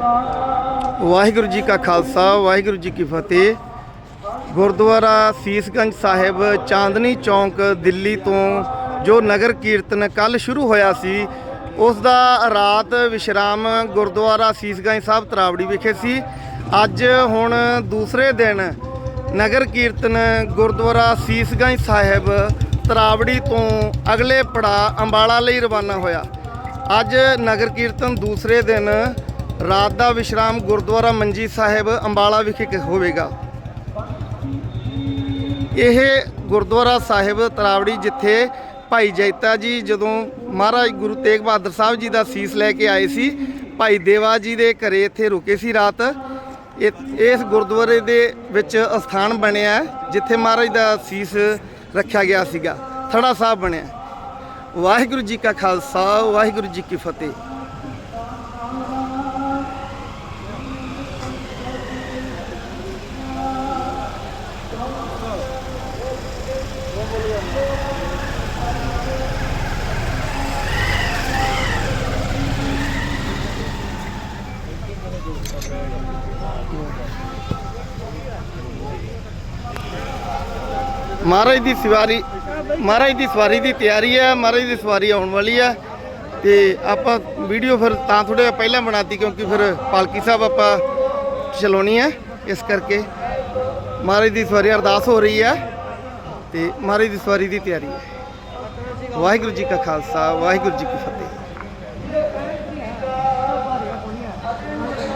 ਵਾਹਿਗੁਰੂ ਜੀ ਕਾ ਖਾਲਸਾ, ਵਾਹਿਗੁਰੂ ਜੀ ਕੀ ਫਤਿਹ। ਗੁਰਦੁਆਰਾ ਸੀਸਗੰਜ ਸਾਹਿਬ, ਚਾਂਦਨੀ ਚੌਂਕ, ਦਿੱਲੀ ਤੋਂ ਜੋ ਨਗਰ ਕੀਰਤਨ ਕੱਲ ਸ਼ੁਰੂ ਹੋਇਆ ਸੀ, ਉਸ ਦਾ ਰਾਤ ਵਿਸ਼ਰਾਮ ਗੁਰਦੁਆਰਾ ਸੀਸਗੰਜ ਸਾਹਿਬ ਤਰਾਵੜੀ ਵਿਖੇ ਸੀ। ਅੱਜ ਹੁਣ ਦੂਸਰੇ ਦਿਨ ਨਗਰ ਕੀਰਤਨ ਗੁਰਦੁਆਰਾ ਸੀਸਗੰਜ ਸਾਹਿਬ ਤਰਾਵੜੀ ਤੋਂ ਅਗਲੇ ਪੜਾ ਅੰਬਾਲਾ ਲਈ ਰਵਾਨਾ ਹੋਇਆ। ਅੱਜ ਨਗਰ ਕੀਰਤਨ ਦੂਸਰੇ ਦਿਨ ਰਾਤ ਦਾ ਵਿਸ਼ਰਾਮ ਗੁਰਦੁਆਰਾ ਮੰਜੀ ਸਾਹਿਬ ਅੰਬਾਲਾ ਵਿਖੇ ਹੋਵੇਗਾ। ਇਹ ਗੁਰਦੁਆਰਾ ਸਾਹਿਬ ਤਰਾਵੜੀ ਜਿੱਥੇ ਭਾਈ ਜੈਤਾ ਜੀ ਜਦੋਂ ਮਹਾਰਾਜ ਗੁਰੂ ਤੇਗ ਬਹਾਦਰ ਸਾਹਿਬ ਜੀ ਦਾ ਸੀਸ ਲੈ ਕੇ ਆਏ ਸੀ, ਭਾਈ ਦੇਵਾ ਜੀ ਦੇ ਘਰੇ ਇੱਥੇ ਰੁਕੇ ਸੀ ਰਾਤ। ਇਹ- ਇਸ ਗੁਰਦੁਆਰੇ ਦੇ ਵਿੱਚ ਅਸਥਾਨ ਬਣਿਆ ਜਿੱਥੇ ਮਹਾਰਾਜ ਦਾ ਸੀਸ ਰੱਖਿਆ ਗਿਆ ਸੀਗਾ। ਥੜਾ ਸਾਹਿਬ ਬਣਿਆ। ਵਾਹਿਗੁਰੂ ਜੀ ਕਾ ਖਾਲਸਾ, ਵਾਹਿਗੁਰੂ ਜੀ ਕੀ ਫਤਿਹ। ਮਹਾਰਾਜ ਦੀ ਸਵਾਰੀ, ਮਹਾਰਾਜ ਦੀ ਸਵਾਰੀ ਦੀ ਤਿਆਰੀ ਹੈ ਮਹਾਰਾਜ ਦੀ ਸਵਾਰੀ ਆਉਣ ਵਾਲੀ ਹੈ ਤੇ ਆਪਾਂ ਵੀਡੀਓ ਫਿਰ ਤਾਂ ਥੋੜੇ ਪਹਿਲਾਂ ਬਣਾਤੀ ਕਿਉਂਕਿ ਫਿਰ ਪਾਲਕੀ ਸਾਹਿਬ ਆਪਾਂ ਚਲਾਉਣੀ ਹੈ ਇਸ ਕਰਕੇ। ਮਹਾਰਾਜ ਦੀ ਸਵਾਰੀ ਅਰਦਾਸ ਹੋ ਰਹੀ ਹੈ ਤੇ ਮਹਾਰਾਜ ਦੀ ਸਵਾਰੀ ਦੀ ਤਿਆਰੀ ਹੈ ਵਾਹਿਗੁਰੂ ਜੀ ਕਾ ਖਾਲਸਾ, ਵਾਹਿਗੁਰੂ ਜੀ ਕੀ ਫਤਿਹ।